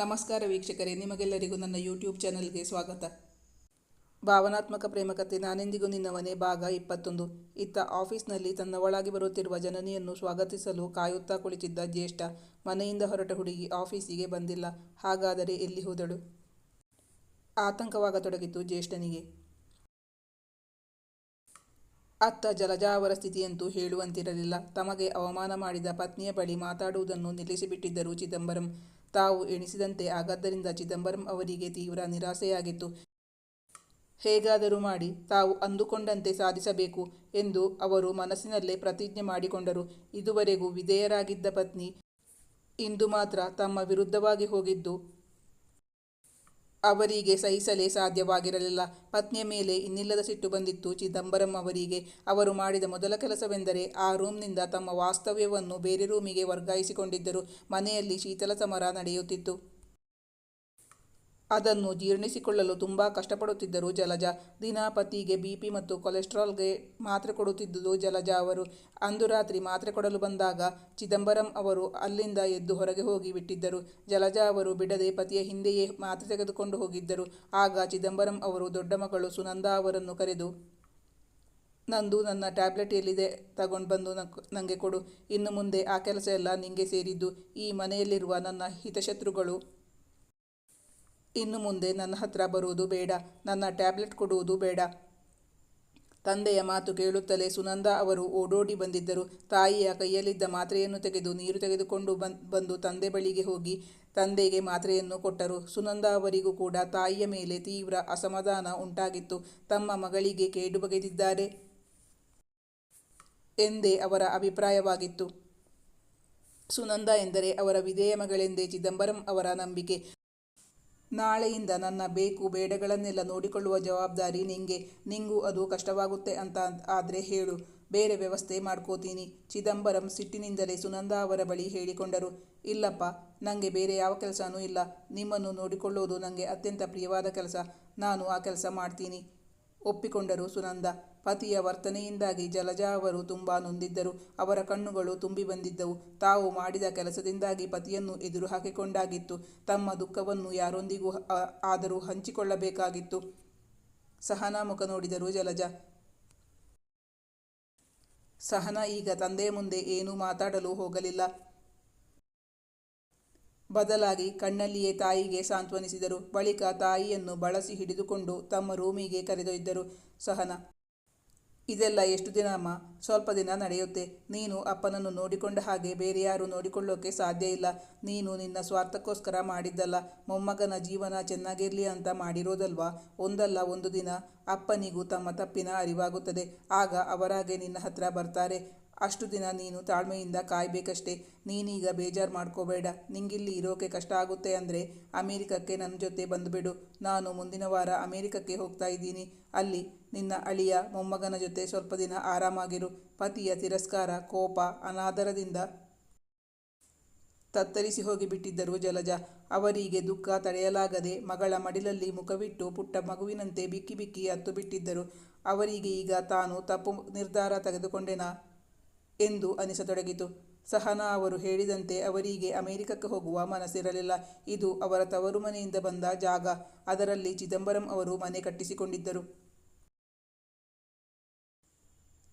ನಮಸ್ಕಾರ ವೀಕ್ಷಕರೇ, ನಿಮಗೆಲ್ಲರಿಗೂ ನನ್ನ ಯೂಟ್ಯೂಬ್ ಚಾನಲ್ಗೆ ಸ್ವಾಗತ. ಭಾವನಾತ್ಮಕ ಪ್ರೇಮಕತೆ ನಾನೆಂದಿಗೂ ನಿನ್ನವನೇ ಭಾಗ ಇಪ್ಪತ್ತೊಂದು. ಇತ್ತ ಆಫೀಸ್ನಲ್ಲಿ ತನ್ನ ಒಳಗೆ ಬರುತ್ತಿರುವ ಜನನಿಯನ್ನು ಸ್ವಾಗತಿಸಲು ಕಾಯುತ್ತಾ ಕುಳಿತಿದ್ದ ಜ್ಯೇಷ್ಠ ಮನೆಯಿಂದ ಹೊರಟ ಹುಡುಗಿ ಆಫೀಸಿಗೆ ಬಂದಿಲ್ಲ, ಹಾಗಾದರೆ ಎಲ್ಲಿ ಹೋದಳು? ಆತಂಕವಾಗತೊಡಗಿತು ಜ್ಯೇಷ್ಠನಿಗೆ. ಅತ್ತ ಜಲಜಾವರ ಸ್ಥಿತಿಯಂತೂ ಹೇಳುವಂತಿರಲಿಲ್ಲ. ತಮಗೆ ಅವಮಾನ ಮಾಡಿದ ಪತ್ನಿಯ ಬಳಿ ಮಾತಾಡುವುದನ್ನು ನಿಲ್ಲಿಸಿಬಿಟ್ಟಿದ್ದರು ಚಿದಂಬರಂ. ತಾವು ಎಣಿಸಿದಂತೆ ಆಗದ್ದರಿಂದ ಚಿದಂಬರಂ ಅವರಿಗೆ ತೀವ್ರ ನಿರಾಸೆಯಾಗಿತ್ತು. ಹೇಗಾದರೂ ಮಾಡಿ ತಾವು ಅಂದುಕೊಂಡಂತೆ ಸಾಧಿಸಬೇಕು ಎಂದು ಅವರು ಮನಸ್ಸಿನಲ್ಲೇ ಪ್ರತಿಜ್ಞೆ ಮಾಡಿಕೊಂಡರು. ಇದುವರೆಗೂ ವಿಧೇಯರಾಗಿದ್ದ ಪತ್ನಿ ಇಂದು ಮಾತ್ರ ತಮ್ಮ ವಿರುದ್ಧವಾಗಿ ಹೋಗಿದ್ದು ಅವರಿಗೆ ಸಹಿಸಲೇ ಸಾಧ್ಯವಾಗಿರಲಿಲ್ಲ. ಪತ್ನಿಯ ಮೇಲೆ ಇನ್ನಿಲ್ಲದ ಸಿಟ್ಟು ಬಂದಿತ್ತು. ಚಿದಂಬರಂ ಅವರಿಗೆ ಅವರು ಮಾಡಿದ ಮೊದಲ ಕೆಲಸವೆಂದರೆ ಆ ರೂಮ್ನಿಂದ ತಮ್ಮ ವಾಸ್ತವ್ಯವನ್ನು ಬೇರೆ ರೂಮಿಗೆ ವರ್ಗಾಯಿಸಿಕೊಂಡಿದ್ದರು. ಮನೆಯಲ್ಲಿ ಶೀತಲ ಸಮರ ನಡೆಯುತ್ತಿತ್ತು. ಅದನ್ನು ಜೀರ್ಣಿಸಿಕೊಳ್ಳಲು ತುಂಬ ಕಷ್ಟಪಡುತ್ತಿದ್ದರು ಜಲಜ. ದಿನ ಪತಿಗೆ ಬಿಪಿ ಮತ್ತು ಕೊಲೆಸ್ಟ್ರಾಲ್ಗೆ ಮಾತ್ರೆ ಕೊಡುತ್ತಿದ್ದುದು ಜಲಜ ಅವರು. ಅಂದು ರಾತ್ರಿ ಮಾತ್ರೆ ಕೊಡಲು ಬಂದಾಗ ಚಿದಂಬರಂ ಅವರು ಅಲ್ಲಿಂದ ಎದ್ದು ಹೊರಗೆ ಹೋಗಿ ಬಿಟ್ಟಿದ್ದರು. ಜಲಜ ಅವರು ಬಿಡದೆ ಪತಿಯ ಹಿಂದೆಯೇ ಮಾತ್ರೆ ತೆಗೆದುಕೊಂಡು ಹೋಗಿದ್ದರು. ಆಗ ಚಿದಂಬರಂ ಅವರು ದೊಡ್ಡ ಮಗಳು ಸುನಂದಾ ಅವರನ್ನು ಕರೆದು, ನಂದು ನನ್ನ ಟ್ಯಾಬ್ಲೆಟ್ ಎಲ್ಲಿದೆ? ತಗೊಂಡು ಬಂದು ನನಗೆ ಕೊಡು. ಇನ್ನು ಮುಂದೆ ಆ ಕೆಲಸ ಎಲ್ಲ ನಿಂಗೆ ಸೇರಿದ್ದು. ಈ ಮನೆಯಲ್ಲಿರುವ ನನ್ನ ಹಿತಶತ್ರುಗಳು ಇನ್ನು ಮುಂದೆ ನನ್ನ ಹತ್ರ ಬರುವುದು ಬೇಡ, ನನ್ನ ಟ್ಯಾಬ್ಲೆಟ್ ಕೊಡುವುದು ಬೇಡ. ತಂದೆಯ ಮಾತು ಕೇಳುತ್ತಲೇ ಸುನಂದ ಅವರು ಓಡೋಡಿ ಬಂದಿದ್ದರು. ತಾಯಿಯ ಕೈಯಲ್ಲಿದ್ದ ಮಾತ್ರೆಯನ್ನು ತೆಗೆದು ನೀರು ತೆಗೆದುಕೊಂಡು ಬಂದು ತಂದೆ ಬಳಿಗೆ ಹೋಗಿ ತಂದೆಗೆ ಮಾತ್ರೆಯನ್ನು ಕೊಟ್ಟರು. ಸುನಂದ ಅವರಿಗೂ ಕೂಡ ತಾಯಿಯ ಮೇಲೆ ತೀವ್ರ ಅಸಮಾಧಾನ ಉಂಟಾಗಿತ್ತು. ತಮ್ಮ ಮಗಳಿಗೆ ಕೇಡು ಬಗೆದಿದ್ದಾರೆ ಎಂದೇ ಅವರ ಅಭಿಪ್ರಾಯವಾಗಿತ್ತು. ಸುನಂದ ಎಂದರೆ ಅವರ ವಿಧೇಯ ಮಗಳೆಂದೇ ಚಿದಂಬರಂ ಅವರ ನಂಬಿಕೆ. ನಾಳೆಯಿಂದ ನನ್ನ ಬೇಕು ಬೇಡಗಳನ್ನೆಲ್ಲ ನೋಡಿಕೊಳ್ಳುವ ಜವಾಬ್ದಾರಿ ನಿಂಗೆ. ನಿಂಗೂ ಅದು ಕಷ್ಟವಾಗುತ್ತೆ ಅಂತ ಆದರೆ ಹೇಳು. ಬೇರೆ ವ್ಯವಸ್ಥೆ ಮಾಡ್ಕೋತೀನಿ. ಚಿದಂಬರಂ ಸಿಟ್ಟಿನಿಂದಲೇ ಸುನಂದಾ ಅವರ ಬಳಿ ಹೇಳಿಕೊಂಡರು. ಇಲ್ಲಪ್ಪ ನನಗೆ ಬೇರೆ ಯಾವ ಕೆಲಸನೂ ಇಲ್ಲ. ನಿಮ್ಮನ್ನು ನೋಡಿಕೊಳ್ಳೋದು ನನಗೆ ಅತ್ಯಂತ ಪ್ರಿಯವಾದ ಕೆಲಸ. ನಾನು ಆ ಕೆಲಸ ಮಾಡ್ತೀನಿ. ಒಪ್ಪಿಕೊಂಡರು ಸುನಂದ. ಪತಿಯ ವರ್ತನೆಯಿಂದಾಗಿ ಜಲಜಾ ಅವರು ತುಂಬ ನೊಂದಿದ್ದರು. ಅವರ ಕಣ್ಣುಗಳು ತುಂಬಿ ಬಂದಿದ್ದವು. ತಾವು ಮಾಡಿದ ಕೆಲಸದಿಂದಾಗಿ ಪತಿಯನ್ನು ಎದುರು ಹಾಕಿಕೊಂಡಾಗಿತ್ತು. ತಮ್ಮ ದುಃಖವನ್ನು ಯಾರೊಂದಿಗೂ ಆದರೂ ಹಂಚಿಕೊಳ್ಳಬೇಕಾಗಿತ್ತು. ಸಹನಾ ಮುಖ ನೋಡಿದರು ಜಲಜಾ. ಸಹನ, ಈಗ ತಂದೆ ಮುಂದೆ ಏನೂ ಮಾತಾಡಲು ಹೋಗಲಿಲ್ಲ. ಬದಲಾಗಿ ಕಣ್ಣಲ್ಲಿಯೇ ತಾಯಿಗೆ ಸಾಂತ್ವನಿಸಿದರು. ಬಳಿಕ ತಾಯಿಯನ್ನು ಬಳಸಿ ಹಿಡಿದುಕೊಂಡು ತಮ್ಮ ರೂಮಿಗೆ ಕರೆದೊಯ್ದರು ಸಹನ. ಇದೆಲ್ಲ ಎಷ್ಟು ದಿನ ಅಮ್ಮ? ಸ್ವಲ್ಪ ದಿನ ನಡೆಯುತ್ತೆ. ನೀನು ಅಪ್ಪನನ್ನು ನೋಡಿಕೊಂಡ ಹಾಗೆ ಬೇರೆ ಯಾರು ನೋಡಿಕೊಳ್ಳೋಕೆ ಸಾಧ್ಯ ಇಲ್ಲ. ನೀನು ನಿನ್ನ ಸ್ವಾರ್ಥಕ್ಕೋಸ್ಕರ ಮಾಡಿದ್ದಲ್ಲ. ಮೊಮ್ಮಗನ ಜೀವನ ಚೆನ್ನಾಗಿರಲಿ ಅಂತ ಮಾಡಿರೋದಲ್ವಾ? ಒಂದಲ್ಲ ಒಂದು ದಿನ ಅಪ್ಪನಿಗೂ ತಮ್ಮ ತಪ್ಪಿನ ಅರಿವಾಗುತ್ತದೆ. ಆಗ ಅವರಾಗೆ ನಿನ್ನ ಹತ್ರ ಬರ್ತಾರೆ. ಅಷ್ಟು ದಿನ ನೀನು ತಾಳ್ಮೆಯಿಂದ ಕಾಯಬೇಕಷ್ಟೇ. ನೀನೀಗ ಬೇಜಾರು ಮಾಡ್ಕೋಬೇಡ. ನಿಂಗಿಲ್ಲಿ ಇರೋಕೆ ಕಷ್ಟ ಆಗುತ್ತೆ ಅಂದರೆ ಅಮೇರಿಕಕ್ಕೆ ನನ್ನ ಜೊತೆ ಬಂದುಬಿಡು. ನಾನು ಮುಂದಿನ ವಾರ ಅಮೇರಿಕಕ್ಕೆ ಹೋಗ್ತಾ ಇದ್ದೀನಿ. ಅಲ್ಲಿ ನಿನ್ನ ಅಳಿಯ ಮೊಮ್ಮಗನ ಜೊತೆ ಸ್ವಲ್ಪ ದಿನ ಆರಾಮಾಗಿರು. ಪತಿಯ ತಿರಸ್ಕಾರ, ಕೋಪ, ಅನಾದರದಿಂದ ತತ್ತರಿಸಿ ಹೋಗಿಬಿಟ್ಟಿದ್ದರು ಜಲಜ. ಅವರಿಗೆ ದುಃಖ ತಡೆಯಲಾಗದೆ ಮಗಳ ಮಡಿಲಲ್ಲಿ ಮುಖವಿಟ್ಟು ಪುಟ್ಟ ಮಗುವಿನಂತೆ ಬಿಕ್ಕಿ ಬಿಕ್ಕಿ ಹತ್ತು ಬಿಟ್ಟಿದ್ದರು. ಅವರಿಗೆ ಈಗ ತಾನು ತಪ್ಪು ನಿರ್ಧಾರ ತೆಗೆದುಕೊಂಡೆನಾ? ಎಂದು ಅನಿಸತೊಡಗಿತು. ಸಹನಾ ಅವರು ಹೇಳಿದಂತೆ ಅವರಿಗೆ ಅಮೆರಿಕಕ್ಕೆ ಹೋಗುವ ಮನಸ್ಸಿರಲಿಲ್ಲ. ಇದು ಅವರ ತವರು ಮನೆಯಿಂದ ಬಂದ ಜಾಗ. ಅದರಲ್ಲಿ ಚಿದಂಬರಂ ಅವರು ಮನೆ ಕಟ್ಟಿಸಿಕೊಂಡಿದ್ದರು.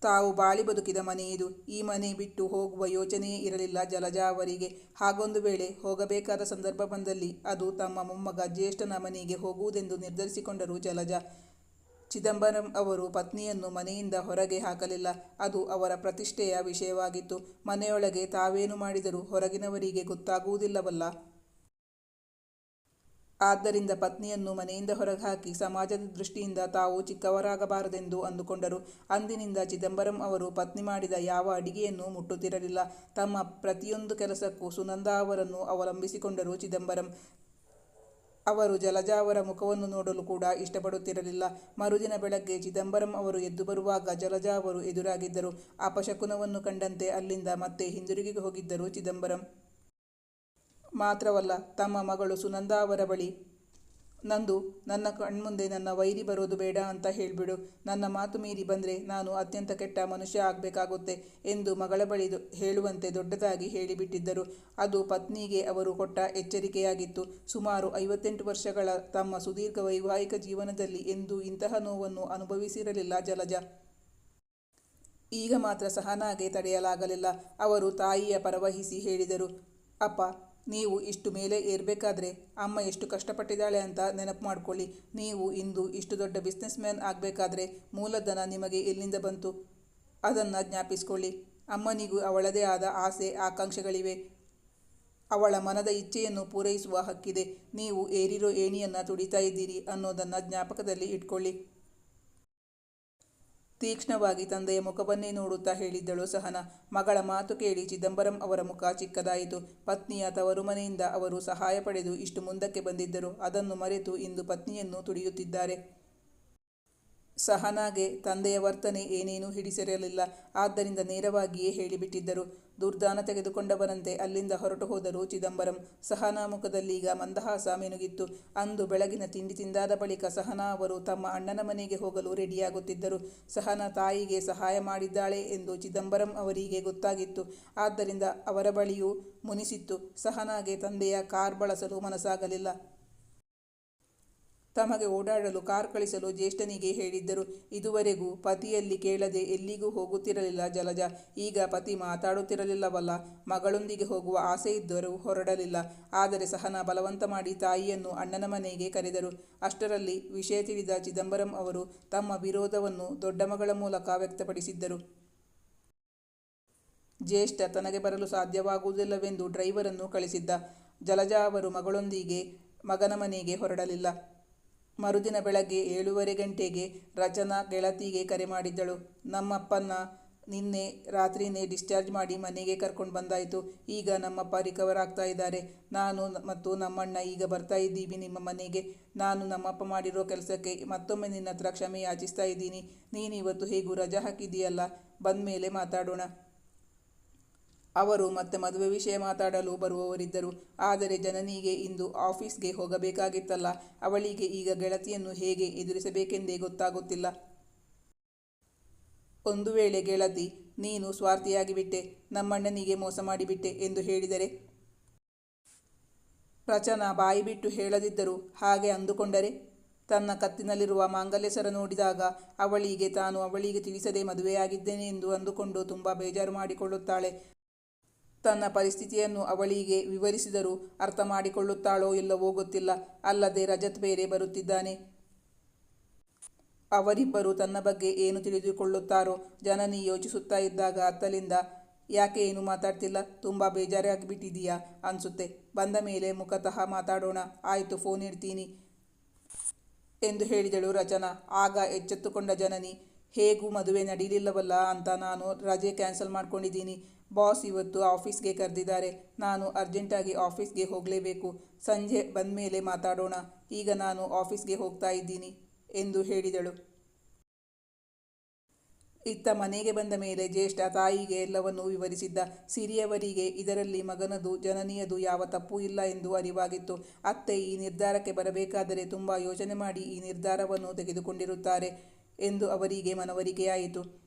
ತಾವು ಬಾಳಿ ಬದುಕಿದ ಮನೆ ಇದು. ಈ ಮನೆ ಬಿಟ್ಟು ಹೋಗುವ ಯೋಚನೆಯೇ ಇರಲಿಲ್ಲ ಜಲಜಾ ಅವರಿಗೆ. ಹಾಗೊಂದು ವೇಳೆ ಹೋಗಬೇಕಾದ ಸಂದರ್ಭ ಬಂದಲ್ಲಿ ಅದು ತಮ್ಮ ಮೊಮ್ಮಗ ಜ್ಯೇಷ್ಠನ ಮನೆಗೆ ಹೋಗುವುದೆಂದು ನಿರ್ಧರಿಸಿಕೊಂಡರು ಜಲಜಾ. ಚಿದಂಬರಂ ಅವರು ಪತ್ನಿಯನ್ನು ಮನೆಯಿಂದ ಹೊರಗೆ ಹಾಕಲಿಲ್ಲ. ಅದು ಅವರ ಪ್ರತಿಷ್ಠೆಯ ವಿಷಯವಾಗಿತ್ತು. ಮನೆಯೊಳಗೆ ತಾವೇನು ಮಾಡಿದರೂ ಹೊರಗಿನವರಿಗೆ ಗೊತ್ತಾಗುವುದಿಲ್ಲವಲ್ಲ. ಆದ್ದರಿಂದ ಪತ್ನಿಯನ್ನು ಮನೆಯಿಂದ ಹೊರಗೆ ಹಾಕಿ ಸಮಾಜದ ದೃಷ್ಟಿಯಿಂದ ತಾವು ಚಿಕ್ಕವರಾಗಬಾರದೆಂದು ಅಂದುಕೊಂಡರು. ಅಂದಿನಿಂದ ಚಿದಂಬರಂ ಅವರು ಪತ್ನಿ ಮಾಡಿದ ಯಾವ ಅಡಿಗೆಯನ್ನು ಮುಟ್ಟುತ್ತಿರಲಿಲ್ಲ. ತಮ್ಮ ಪ್ರತಿಯೊಂದು ಕೆಲಸಕ್ಕೂ ಸುನಂದಾ ಅವರನ್ನು ಅವಲಂಬಿಸಿಕೊಂಡರು ಚಿದಂಬರಂ. ಅವರು ಜಲಜಾವರ ಮುಖವನ್ನು ನೋಡಲು ಕೂಡ ಇಷ್ಟಪಡುತ್ತಿರಲಿಲ್ಲ. ಮರುದಿನ ಬೆಳಗ್ಗೆ ಚಿದಂಬರಂ ಅವರು ಎದ್ದು ಬರುವಾಗ ಜಲಜಾವರು ಎದುರಾಗಿದ್ದರು. ಅಪಶಕುನವನ್ನು ಕಂಡಂತೆ ಅಲ್ಲಿಂದ ಮತ್ತೆ ಹಿಂದಿರುಗಿ ಹೋಗಿದ್ದರು ಚಿದಂಬರಂ. ಮಾತ್ರವಲ್ಲ, ತಮ್ಮ ಮಗಳು ಸುನಂದಾ ಅವರ ಬಳಿ ನಂದು, ನನ್ನ ಕಣ್ಮುಂದೆ ನನ್ನ ವೈರಿ ಬರೋದು ಬೇಡ ಅಂತ ಹೇಳಿಬಿಡು. ನನ್ನ ಮಾತು ಮೀರಿ ಬಂದರೆ ನಾನು ಅತ್ಯಂತ ಕೆಟ್ಟ ಮನುಷ್ಯ ಆಗಬೇಕಾಗುತ್ತೆ ಎಂದು ಮಗಳ ಬಳಿ ಹೇಳುವಂತೆ ದೊಡ್ಡದಾಗಿ ಹೇಳಿಬಿಟ್ಟಿದ್ದರು. ಅದು ಪತ್ನಿಗೆ ಅವರು ಕೊಟ್ಟ ಎಚ್ಚರಿಕೆಯಾಗಿತ್ತು. ಸುಮಾರು ಐವತ್ತೆಂಟು ವರ್ಷಗಳ ತಮ್ಮ ಸುದೀರ್ಘ ವೈವಾಹಿಕ ಜೀವನದಲ್ಲಿ ಎಂದೂ ಇಂತಹ ನೋವನ್ನು ಅನುಭವಿಸಿರಲಿಲ್ಲ ಜಲಜ. ಈಗ ಮಾತ್ರ ಸಹನಾಗೆ ತಡೆಯಲಾಗಲಿಲ್ಲ. ಅವರು ತಾಯಿಯ ಪರವಹಿಸಿ ಹೇಳಿದರು, ಅಪ್ಪ ನೀವು ಇಷ್ಟು ಮೇಲೆ ಏರಬೇಕಾದ್ರೆ ಅಮ್ಮ ಎಷ್ಟು ಕಷ್ಟಪಟ್ಟಿದ್ದಾಳೆ ಅಂತ ನೆನಪು ಮಾಡ್ಕೊಳ್ಳಿ. ನೀವು ಇಂದು ಇಷ್ಟು ದೊಡ್ಡ ಬಿಸ್ನೆಸ್ ಮ್ಯಾನ್ ಆಗಬೇಕಾದ್ರೆ ಮೂಲಧನ ನಿಮಗೆ ಎಲ್ಲಿಂದ ಬಂತು? ಅದನ್ನು ಜ್ಞಾಪಿಸ್ಕೊಳ್ಳಿ. ಅಮ್ಮನಿಗೂ ಅವಳದೇ ಆದ ಆಸೆ, ಆಕಾಂಕ್ಷೆಗಳಿವೆ. ಅವಳ ಮನದ ಇಚ್ಛೆಯನ್ನು ಪೂರೈಸುವ ಹಕ್ಕಿದೆ. ನೀವು ಏರಿರೋ ಏಣಿಯನ್ನು ತುಡಿತಾ ಇದ್ದೀರಿ ಅನ್ನೋದನ್ನು ಜ್ಞಾಪಕದಲ್ಲಿ ಇಟ್ಕೊಳ್ಳಿ. ತೀಕ್ಷ್ಣವಾಗಿ ತಂದೆಯ ಮುಖವನ್ನೇ ನೋಡುತ್ತಾ ಹೇಳಿದ್ದಳು ಸಹನ. ಮಗಳ ಮಾತು ಕೇಳಿ ಚಿದಂಬರಂ ಅವರ ಮುಖ ಚಿಕ್ಕದಾಯಿತು. ಪತ್ನಿಯ ತವರು ಮನೆಯಿಂದ ಅವರು ಸಹಾಯ ಪಡೆದು ಇಷ್ಟು ಮುಂದಕ್ಕೆ ಬಂದಿದ್ದರು. ಅದನ್ನು ಮರೆತು ಇಂದು ಪತ್ನಿಯನ್ನು ತುಡಿಯುತ್ತಿದ್ದಾರೆ. ಸಹನಾಗೆ ತಂದೆಯ ವರ್ತನೆ ಏನೇನೂ ಹಿಡಿಸಿರಲಿಲ್ಲ. ಆದ್ದರಿಂದ ನೇರವಾಗಿಯೇ ಹೇಳಿಬಿಟ್ಟಿದ್ದರು. ದುರ್ದಾನ ತೆಗೆದುಕೊಂಡವರಂತೆ ಅಲ್ಲಿಂದ ಹೊರಟು ಹೋದರು ಚಿದಂಬರಂ. ಸಹನಾ ಮುಖದಲ್ಲೀಗ ಮಂದಹಾಸ ಮೆನುಗಿತ್ತು. ಅಂದು ಬೆಳಗಿನ ತಿಂಡಿ ತಿಂದಾದ ಬಳಿಕ ಸಹನಾ ಅವರು ತಮ್ಮ ಅಣ್ಣನ ಮನೆಗೆ ಹೋಗಲು ರೆಡಿಯಾಗುತ್ತಿದ್ದರು. ಸಹನಾ ತಾಯಿಗೆ ಸಹಾಯ ಮಾಡಿದ್ದಾಳೆ ಎಂದು ಚಿದಂಬರಂ ಅವರಿಗೆ ಗೊತ್ತಾಗಿತ್ತು. ಆದ್ದರಿಂದ ಅವರ ಬಳಿಯೂ ಮುನಿಸಿತ್ತು. ಸಹನಾಗೆ ತಂದೆಯ ಕಾರ್ ಬಳಸಲು ಮನಸ್ಸಾಗಲಿಲ್ಲ. ತಮಗೆ ಓಡಾಡಲು ಕಾರ್ ಕಳಿಸಲು ಜ್ಯೇಷ್ಠನಿಗೆ ಹೇಳಿದ್ದರು. ಇದುವರೆಗೂ ಪತಿಯಲ್ಲಿ ಕೇಳದೆ ಎಲ್ಲಿಗೂ ಹೋಗುತ್ತಿರಲಿಲ್ಲ ಜಲಜ. ಈಗ ಪತಿ ಮಾತಾಡುತ್ತಿರಲಿಲ್ಲವಲ್ಲ. ಮಗಳೊಂದಿಗೆ ಹೋಗುವ ಆಸೆ ಇದ್ದರೂ ಹೊರಡಲಿಲ್ಲ. ಆದರೆ ಸಹನ ಬಲವಂತ ಮಾಡಿ ತಾಯಿಯನ್ನು ಅಣ್ಣನ ಮನೆಗೆ ಕರೆದರು. ಅಷ್ಟರಲ್ಲಿ ವಿಷಯ ತಿಳಿದ ಚಿದಂಬರಂ ಅವರು ತಮ್ಮ ವಿರೋಧವನ್ನು ದೊಡ್ಡ ಮಗಳ ಮೂಲಕ ವ್ಯಕ್ತಪಡಿಸಿದ್ದರು. ಜ್ಯೇಷ್ಠ ತನಗೆ ಬರಲು ಸಾಧ್ಯವಾಗುವುದಿಲ್ಲವೆಂದು ಡ್ರೈವರನ್ನು ಕಳಿಸಿದ್ದ. ಜಲಜಾ ಅವರು ಮಗಳೊಂದಿಗೆ ಮಗನ ಮನೆಗೆ ಹೊರಡಲಿಲ್ಲ. ಮರುದಿನ ಬೆಳಗ್ಗೆ ಏಳೂವರೆ ಗಂಟೆಗೆ ರಚನಾ ಗೆಳತಿಗೆ ಕರೆ ಮಾಡಿದ್ದಳು. ನಮ್ಮಪ್ಪನ್ನ ನಿನ್ನೆ ರಾತ್ರಿನೇ ಡಿಸ್ಚಾರ್ಜ್ ಮಾಡಿ ಮನೆಗೆ ಕರ್ಕೊಂಡು ಬಂದಾಯಿತು. ಈಗ ನಮ್ಮಪ್ಪ ರಿಕವರ್ ಆಗ್ತಾ ಇದ್ದಾರೆ. ನಾನು ಮತ್ತು ನಮ್ಮಣ್ಣ ಈಗ ಬರ್ತಾ ಇದ್ದೀವಿ ನಿಮ್ಮ ಮನೆಗೆ. ನಾನು ನಮ್ಮಪ್ಪ ಮಾಡಿರೋ ಕೆಲಸಕ್ಕೆ ಮತ್ತೊಮ್ಮೆ ನಿನ್ನ ಹತ್ರ ಕ್ಷಮೆ ಯಾಚಿಸ್ತಾ ಇದ್ದೀನಿ. ನೀನು ಇವತ್ತು ಹೇಗೂ ರಜಾ ಹಾಕಿದ್ದೀಯಲ್ಲ? ಬಂದಮೇಲೆ ಮಾತಾಡೋಣ. ಅವರು ಮತ್ತೆ ಮದುವೆ ವಿಷಯ ಮಾತಾಡಲು ಬರುವವರಿದ್ದರು. ಆದರೆ ಜನನಿಗೆ ಇಂದು ಆಫೀಸ್ಗೆ ಹೋಗಬೇಕಾಗಿತ್ತಲ್ಲ. ಅವಳಿಗೆ ಈಗ ಗೆಳತಿಯನ್ನು ಹೇಗೆ ಎದುರಿಸಬೇಕೆಂದೇ ಗೊತ್ತಾಗುತ್ತಿಲ್ಲ. ಒಂದು ವೇಳೆ ಗೆಳತಿ, ನೀನು ಸ್ವಾರ್ಥಿಯಾಗಿಬಿಟ್ಟೆ, ನಮ್ಮಣ್ಣನಿಗೆ ಮೋಸ ಮಾಡಿಬಿಟ್ಟೆ ಎಂದು ಹೇಳಿದರೆ? ರಚನಾ ಬಾಯಿ ಬಿಟ್ಟು ಹೇಳದಿದ್ದರೂ ಹಾಗೆ ಅಂದುಕೊಂಡರೆ? ತನ್ನ ಕತ್ತಿನಲ್ಲಿರುವ ಮಾಂಗಲ್ಯಸರ ನೋಡಿದಾಗ ಅವಳಿಗೆ ತಾನು ಅವಳಿಗೆ ತಿಳಿಸದೆ ಮದುವೆಯಾಗಿದ್ದೇನೆ ಎಂದು ಅಂದುಕೊಂಡು ತುಂಬ ಬೇಜಾರು ಮಾಡಿಕೊಳ್ಳುತ್ತಾಳೆ. ತನ್ನ ಪರಿಸ್ಥಿತಿಯನ್ನು ಅವಳಿಗೆ ವಿವರಿಸಿದರೂ ಅರ್ಥ ಮಾಡಿಕೊಳ್ಳುತ್ತಾಳೋ ಇಲ್ಲವೋ ಗೊತ್ತಿಲ್ಲ. ಅಲ್ಲದೆ ರಜತ್ ಬೇರೆ ಬರುತ್ತಿದ್ದಾನೆ. ಅವರಿಬ್ಬರು ತನ್ನ ಬಗ್ಗೆ ಏನು ತಿಳಿದುಕೊಳ್ಳುತ್ತಾರೋ ಜನನಿ ಯೋಚಿಸುತ್ತಾ ಇದ್ದಾಗ ಅತ್ತಲಿಂದ, ಯಾಕೆ ಏನು ಮಾತಾಡ್ತಿಲ್ಲ? ತುಂಬ ಬೇಜಾರಾಗಿಬಿಟ್ಟಿದೀಯಾ? ಅನ್ಸುತ್ತೆ. ಬಂದ ಮೇಲೆ ಮುಖತಃ ಮಾತಾಡೋಣ. ಆಯಿತು, ಫೋನ್ ಇಡ್ತೀನಿ ಎಂದು ಹೇಳಿದಳು ರಚನಾ. ಆಗ ಎಚ್ಚೆತ್ತುಕೊಂಡ ಜನನಿ, ಹೇಗೂ ಮದುವೆ ನಡೀಲಿಲ್ಲವಲ್ಲ ಅಂತ ನಾನು ರಜೆ ಕ್ಯಾನ್ಸಲ್ ಮಾಡ್ಕೊಂಡಿದ್ದೀನಿ. ಬಾಸ್ ಇವತ್ತು ಆಫೀಸ್ಗೆ ಕರೆದಿದ್ದಾರೆ. ನಾನು ಅರ್ಜೆಂಟಾಗಿ ಆಫೀಸ್ಗೆ ಹೋಗಲೇಬೇಕು. ಸಂಜೆ ಬಂದ ಮೇಲೆ ಮಾತಾಡೋಣ. ಈಗ ನಾನು ಆಫೀಸ್ಗೆ ಹೋಗ್ತಾ ಇದ್ದೀನಿ ಎಂದು ಹೇಳಿದಳು. ಇತ್ತ ಮನೆಗೆ ಬಂದ ಮೇಲೆ ಜ್ಯೇಷ್ಠ ತಾಯಿಗೆ ಎಲ್ಲವನ್ನೂ ವಿವರಿಸಿದ್ದ. ಸಿರಿಯವರಿಗೆ ಇದರಲ್ಲಿ ಮಗನದು, ಜನನಿಯದು ಯಾವ ತಪ್ಪು ಇಲ್ಲ ಎಂದು ಅರಿವಾಗಿತ್ತು. ಅತ್ತೆ ಈ ನಿರ್ಧಾರಕ್ಕೆ ಬರಬೇಕಾದರೆ ತುಂಬ ಯೋಚನೆ ಮಾಡಿ ಈ ನಿರ್ಧಾರವನ್ನು ತೆಗೆದುಕೊಂಡಿರುತ್ತಾರೆ ಎಂದು ಅವರಿಗೆ ಮನವರಿಕೆಯಾಯಿತು.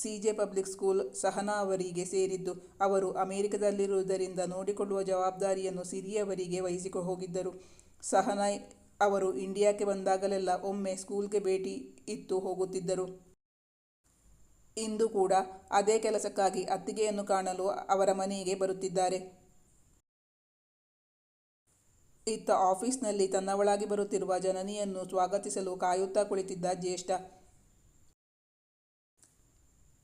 ಸಿಜೆ ಪಬ್ಲಿಕ್ ಸ್ಕೂಲ್ ಸಹನಾ ಅವರಿಗೆ ಸೇರಿದ್ದು, ಅವರು ಅಮೆರಿಕದಲ್ಲಿರುವುದರಿಂದ ನೋಡಿಕೊಳ್ಳುವ ಜವಾಬ್ದಾರಿಯನ್ನು ಸಿರಿಯವರಿಗೆ ವಹಿಸಿಕೊ ಹೋಗಿದ್ದರು. ಸಹನಾ ಅವರು ಇಂಡಿಯಾಕ್ಕೆ ಬಂದಾಗಲೆಲ್ಲ ಒಮ್ಮೆ ಸ್ಕೂಲ್ಗೆ ಭೇಟಿ ಇತ್ತು ಹೋಗುತ್ತಿದ್ದರು. ಇಂದು ಕೂಡ ಅದೇ ಕೆಲಸಕ್ಕಾಗಿ ಅತ್ತಿಗೆಯನ್ನು ಕಾಣಲು ಅವರ ಮನೆಗೆ ಬರುತ್ತಿದ್ದಾರೆ. ಇತ್ತ ಆಫೀಸ್ನಲ್ಲಿ ತನ್ನವಳಾಗಿ ಬರುತ್ತಿರುವ ಜನನಿಯನ್ನು ಸ್ವಾಗತಿಸಲು ಕಾಯುತ್ತಾ ಕುಳಿತಿದ್ದ ಜ್ಯೇಷ್ಠ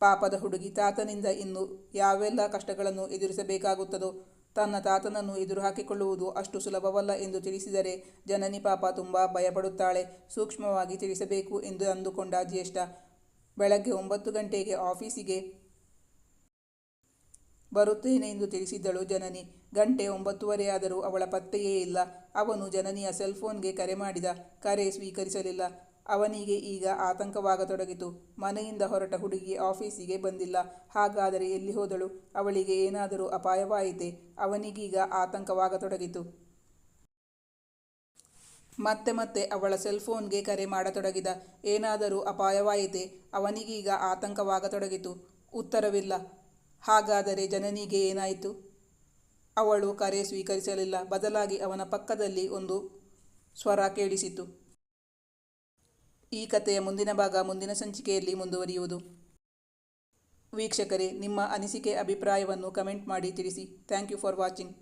ಪಾಪದ ಹುಡುಗಿ ತಾತನಿಂದ ಇನ್ನು ಯಾವೆಲ್ಲ ಕಷ್ಟಗಳನ್ನು ಎದುರಿಸಬೇಕಾಗುತ್ತದೋ ತನ್ನ ತಾತನನ್ನು ಎದುರು ಹಾಕಿಕೊಳ್ಳುವುದು ಅಷ್ಟು ಸುಲಭವಲ್ಲ ಎಂದು ತಿಳಿಸಿದರೆ ಜನನಿ ಪಾಪ ತುಂಬ ಭಯಪಡುತ್ತಾಳೆ. ಸೂಕ್ಷ್ಮವಾಗಿ ತಿಳಿಸಬೇಕು ಎಂದು ಅಂದುಕೊಂಡ ಜ್ಯೇಷ್ಠ. ಬೆಳಗ್ಗೆ ಒಂಬತ್ತು ಗಂಟೆಗೆ ಆಫೀಸಿಗೆ ಬರುತ್ತೇನೆ ಎಂದು ತಿಳಿಸಿದ್ದಳು ಜನನಿ. ಗಂಟೆ ಒಂಬತ್ತುವರೆಯಾದರೂ ಅವಳ ಪತ್ತೆಯೇ ಇಲ್ಲ. ಅವನು ಜನನಿಯ ಸೆಲ್ಫೋನ್ಗೆ ಕರೆ ಮಾಡಿದ. ಕರೆ ಸ್ವೀಕರಿಸಲಿಲ್ಲ. ಅವನಿಗೆ ಈಗ ಆತಂಕವಾಗತೊಡಗಿತು. ಮನೆಯಿಂದ ಹೊರಟ ಹುಡುಗಿ ಆಫೀಸಿಗೆ ಬಂದಿಲ್ಲ. ಹಾಗಾದರೆ ಎಲ್ಲಿ ಹೋದಳು? ಅವಳಿಗೆ ಏನಾದರೂ ಅಪಾಯವಾಯಿತೆ? ಅವನಿಗೀಗ ಆತಂಕವಾಗತೊಡಗಿತು. ಮತ್ತೆ ಮತ್ತೆ ಅವಳ ಸೆಲ್ಫೋನ್ಗೆ ಕರೆ ಮಾಡತೊಡಗಿದ. ಏನಾದರೂ ಅಪಾಯವಾಯಿತೆ? ಅವನಿಗೀಗ ಆತಂಕವಾಗತೊಡಗಿತು. ಉತ್ತರವಿಲ್ಲ. ಹಾಗಾದರೆ ಜನನಿಗೆ ಏನಾಯಿತು? ಅವಳು ಕರೆ ಸ್ವೀಕರಿಸಲಿಲ್ಲ. ಬದಲಾಗಿ ಅವನ ಪಕ್ಕದಲ್ಲಿ ಒಂದು ಸ್ವರ ಕೇಳಿಸಿತು. ಈ ಕಥೆಯ ಮುಂದಿನ ಭಾಗ ಮುಂದಿನ ಸಂಚಿಕೆಯಲ್ಲಿ ಮುಂದುವರಿಯುವುದು. ವೀಕ್ಷಕರೇ, ನಿಮ್ಮ ಅನಿಸಿಕೆ, ಅಭಿಪ್ರಾಯವನ್ನು ಕಮೆಂಟ್ ಮಾಡಿ ತಿಳಿಸಿ. Thank you for watching.